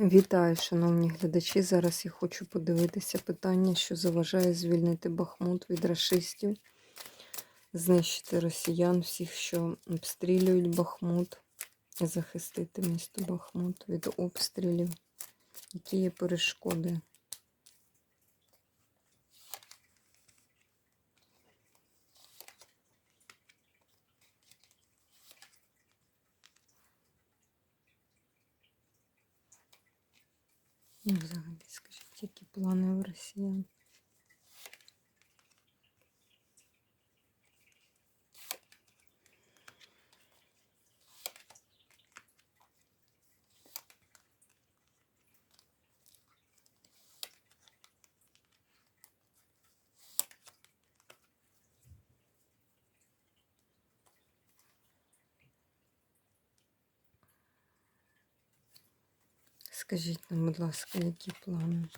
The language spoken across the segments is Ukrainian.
Вітаю, шановні глядачі. Зараз я хочу подивитися питання, що заважає звільнити Бахмут від расистів, знищити росіян, всіх, що обстрілюють Бахмут, захистити місто Бахмут від обстрілів. Які є перешкоди? Ну, взагалі, скажіть, які плани у росіян? Скажіть нам, будь ласка, які плани?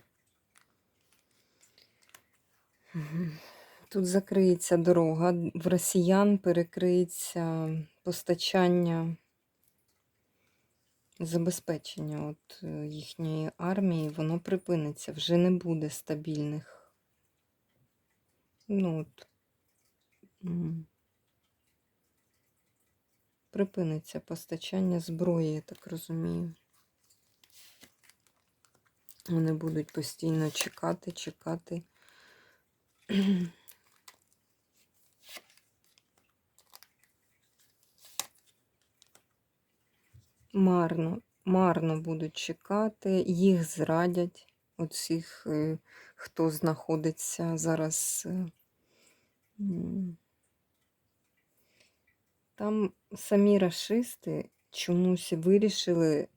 Тут закриється дорога, в росіян перекриється постачання забезпечення от е, їхньої армії, воно припиниться, вже не буде стабільних. Ну, от, припиниться постачання зброї, я так розумію. Вони будуть постійно чекати, чекати. Марно, марно будуть чекати, їх зрадять, оцих, е, хто знаходиться зараз. е. Там самі рашисти чомусь вирішили,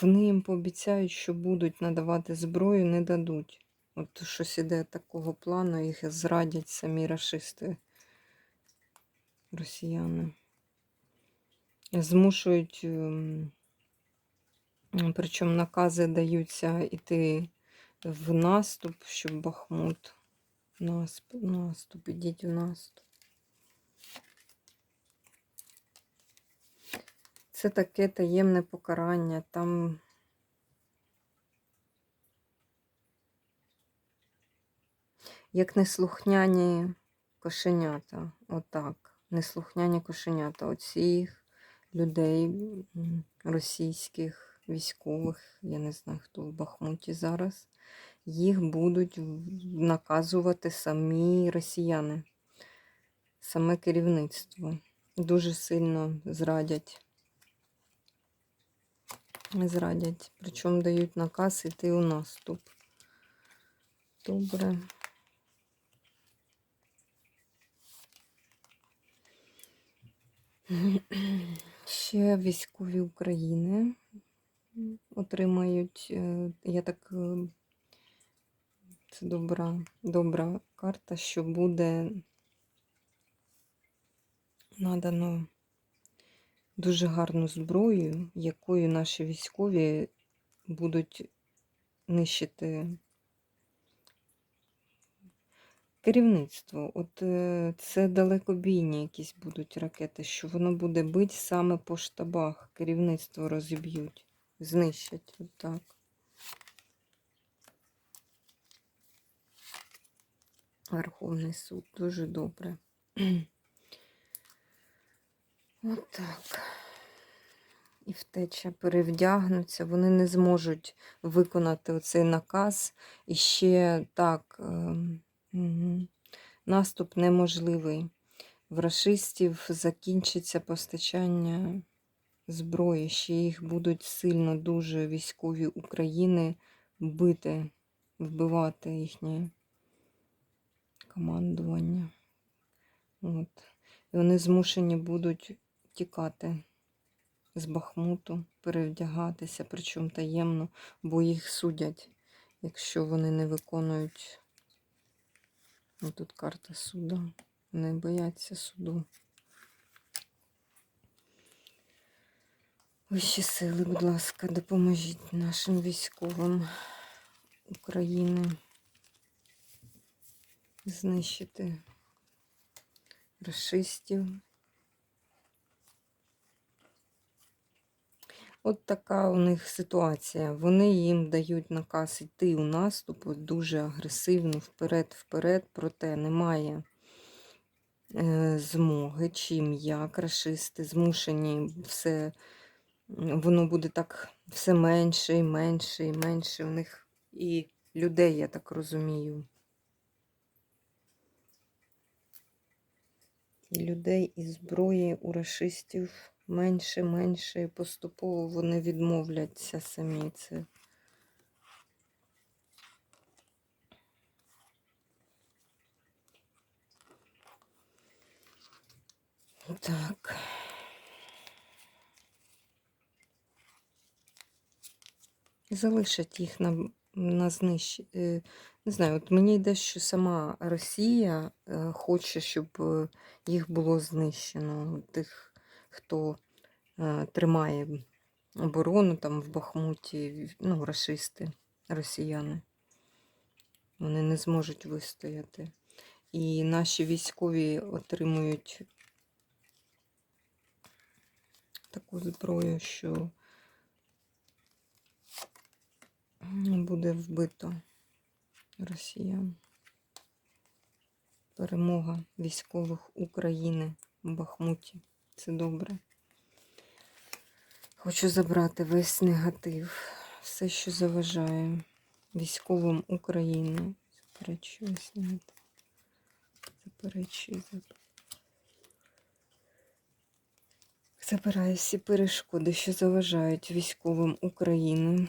вони їм пообіцяють, що будуть надавати зброю, не дадуть. От щось іде такого плану, їх зрадять самі рашисти, росіяни. Змушують, ем, причому накази даються йти в наступ, щоб Бахмут. Наступ, наступ, ідіть в наступ. Це таке таємне покарання. Там як неслухняні кошенята. Отак. Неслухняні кошенята. Оцих людей російських військових, я не знаю, хто в Бахмуті зараз, їх будуть наказувати самі росіяни, саме керівництво. Дуже сильно зрадять. Зрадять. Причому дають наказ іти у наступ. Добре. Ще військові України отримають, е, я так, е, це добра, добра карта, що буде надано дуже гарну зброю, якою наші військові будуть нищити керівництво. От е, це далекобійні якісь будуть ракети, що воно буде бити саме по штабах. Керівництво розіб'ють, знищать. От так. Верховний суд дуже добре. От так. І втеча перевдягнуться, вони не зможуть виконати оцей наказ. І ще так, ем, наступ неможливий. В рашистів закінчиться постачання зброї, ще їх будуть сильно дуже військові України бити, вбивати їхнє командування. От. І вони змушені будуть тікати з Бахмуту, перевдягатися, причому таємно, бо їх судять, якщо вони не виконують. Ну, Тут карта суду. Не бояться суду. Вищі сили, будь ласка, допоможіть нашим військовим України знищити расистів. От така у них ситуація. Вони їм дають наказ йти у наступ дуже агресивно, вперед-вперед, проте немає е, змоги, чим як рашисти змушені все, воно буде так все менше і менше і менше у них і людей, я так розумію. І людей, і зброї у рашистів менше, менше, і поступово вони відмовляться самі. Це так. Залишать їх на, на знищення. Не знаю, от мені йде, що сама Росія е, хоче, щоб е, їх було знищено. Тих, хто е, тримає оборону там в Бахмуті, ну, рашисти, росіяни. Вони не зможуть вистояти. І наші військові отримують таку зброю, що буде вбито росіян. Перемога військових України в Бахмуті. Це добре. Хочу забрати весь негатив, все, що заважає військовим України. Заперечую весь негатив. Заперечую. Забираю всі перешкоди, що заважають військовим України.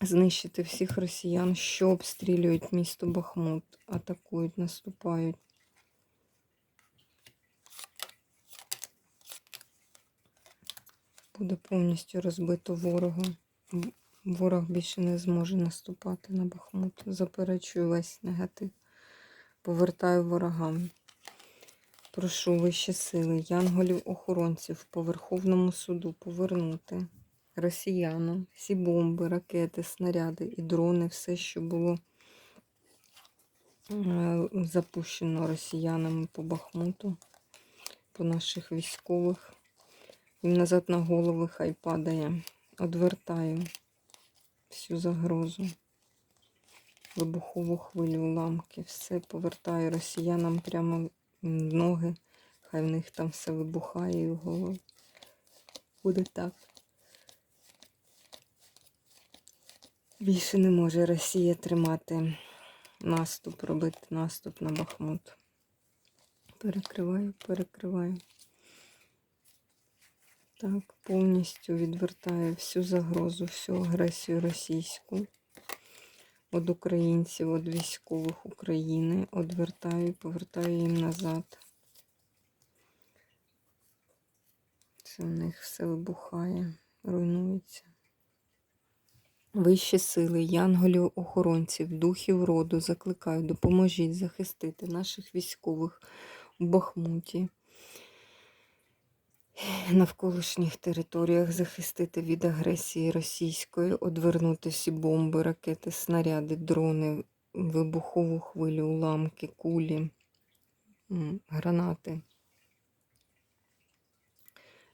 Знищити всіх росіян, що обстрілюють місто Бахмут, атакують, наступають. Буде повністю розбито ворога. Ворог більше не зможе наступати на Бахмут. Заперечую весь негатив. Повертаю ворогам. Прошу вищі сили, янголів-охоронців по Верховному суду повернути росіянам всі бомби, ракети, снаряди і дрони, все, що було е, запущено росіянами по Бахмуту, по наших військових. Назад на голови хай падає. Одвертаю всю загрозу. Вибухову хвилю, уламки, все повертаю росіянам прямо в ноги. Хай в них там все вибухає і в голову. Буде так. Більше не може Росія тримати наступ, робити наступ на Бахмут. Перекриваю, перекриваю. Так, повністю відвертаю всю загрозу, всю агресію російську від українців, від військових України. Одвертаю, повертаю їм назад. Це в них все вибухає, руйнується. Вищі сили, янголів, охоронців, духів роду закликаю, допоможіть захистити наших військових у Бахмуті, навколишніх територіях, захистити від агресії російської, одвернути всі бомби, ракети, снаряди, дрони, вибухову хвилю, уламки, кулі, гранати.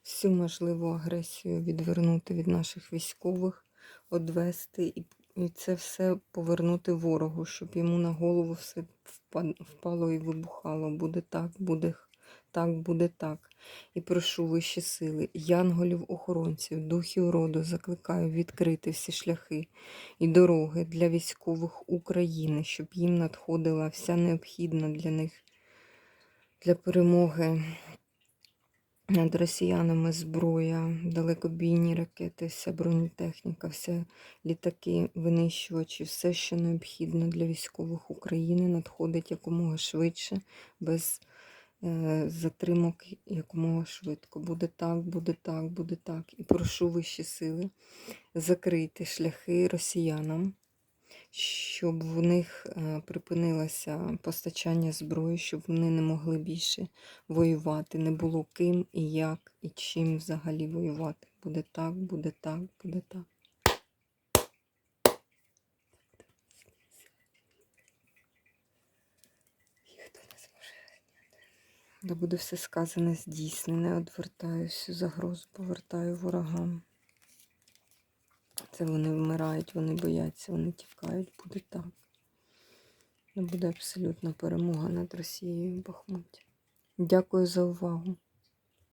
Всю можливу агресію відвернути від наших військових одвести і, і це все повернути ворогу, щоб йому на голову все впало і вибухало. Буде так, буде так, буде так. І прошу вищі сили, янголів, охоронців, духів роду, закликаю відкрити всі шляхи і дороги для військових України, щоб їм надходила вся необхідна для них для перемоги над росіянами зброя, далекобійні ракети, вся бронетехніка, вся літаки, винищувачі, все, що необхідно для військових України, надходить якомога швидше, без затримок якомога швидко. Буде так, буде так, буде так. І прошу вищі сили закрити шляхи росіянам. Щоб в них е, припинилося постачання зброї, щоб вони не могли більше воювати, не було ким і як, і чим взагалі воювати. Буде так, буде так, буде так. Ніхто не зможе зняти. Да буде все сказане здійснене, одвертаю загрозу, повертаю ворогам. Це вони вмирають, вони бояться, вони тікають. Буде так. Не буде абсолютна перемога над Росією в Бахмуті. Дякую за увагу.